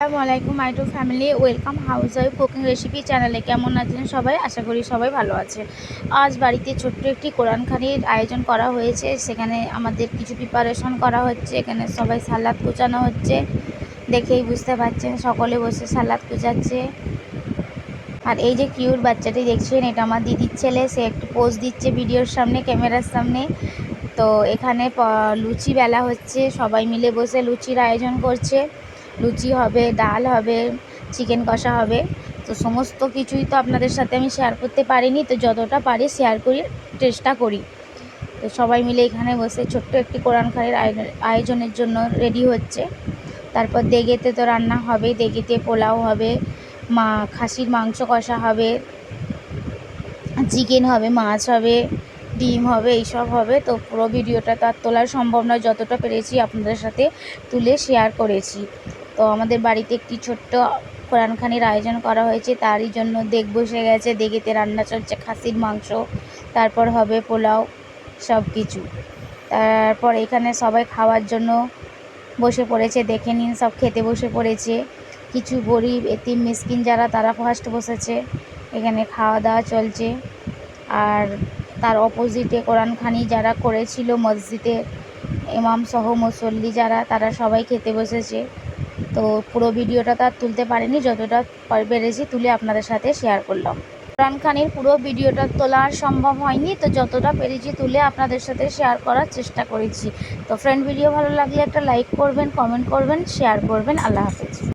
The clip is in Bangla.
আসসালামাইকুম my to family, welcome house wife cooking recipe চ্যানেলে কেমন আছেন সবাই? আশা করি সবাই ভালো আছে। আজ বাড়িতে ছোট্ট একটি কোরআনখানির আয়োজন করা হয়েছে। সেখানে আমাদের কিছু প্রিপারেশন করা হচ্ছে। এখানে সবাই সালাদ কুচানো হচ্ছে। দেখেই বুঝতে পারছেন, সকলে বসে সালাদ কুচাচ্ছে। আর এই যে কিউট বাচ্চাটি দেখছেন, এটা আমার দিদির ছেলে, সে একটু পোজ দিচ্ছে ভিডিওর সামনে, ক্যামেরার সামনে। তো এখানে লুচি বেলা হচ্ছে, সবাই মিলে বসে লুচির আয়োজন করছে। লুচি হবে, ডাল হবে চিকেন কষা হবে। তো সমস্ত কিছুই তো আপনাদের সাথে আমি শেয়ার করতে পারিনি, তো যতটা পারি শেয়ার করি, চেষ্টা করি। তো সবাই মিলে এখানে বসে ছোট্ট একটি কোরআন খানের আয়োজনের জন্য রেডি হচ্ছে। তারপর দেগেতে তো রান্না হবে দেগেতে পোলাও হবে মা, খাসির মাংস কষা হবে, চিকেন হবে, মাছ হবে, ডিম হবে, এইসব হবে। তো পুরো ভিডিওটা তার আর তোলা সম্ভব নয়, যতটা পেরেছি আপনাদের সাথে তুলে শেয়ার করেছি। তো আমাদের বাড়িতে একটি ছোট্ট কোরআনখানির আয়োজন করা হয়েছে, তারই জন্য দেগ বসে গেছে, দেগেতে রান্না চলছে, খাসির মাংস, তারপর হবে পোলাও সব কিছু তারপর এখানে সবাই খাওয়ার জন্য বসে পড়েছে, দেখে নিন সব খেতে বসে পড়েছে। কিছু গরিব, এতিম, মিসকিন যারা, তারা ফার্স্ট বসেছে। এখানে খাওয়া দাওয়া চলছে। আর তার অপোজিটে কোরআনখানি যারা করেছিল মসজিদে, ইমাম সহ মুসল্লি যারা, তারা সবাই খেতে বসেছে। তো পুরো ভিডিওটা তার তুলতে পারিনি, যতটা পেরেছি তুলে আপনাদের সাথে শেয়ার করলাম। কোরআন খানির পুরো ভিডিওটা তোলা সম্ভব হয়নি, তো যতটা পেরেছি তুলে আপনাদের সাথে শেয়ার করার চেষ্টা করেছি। তো ফ্রেন্ড ভিডিও ভালো লাগলে একটা লাইক করবেন কমেন্ট করবেন শেয়ার করবেন। আল্লাহ হাফেজ।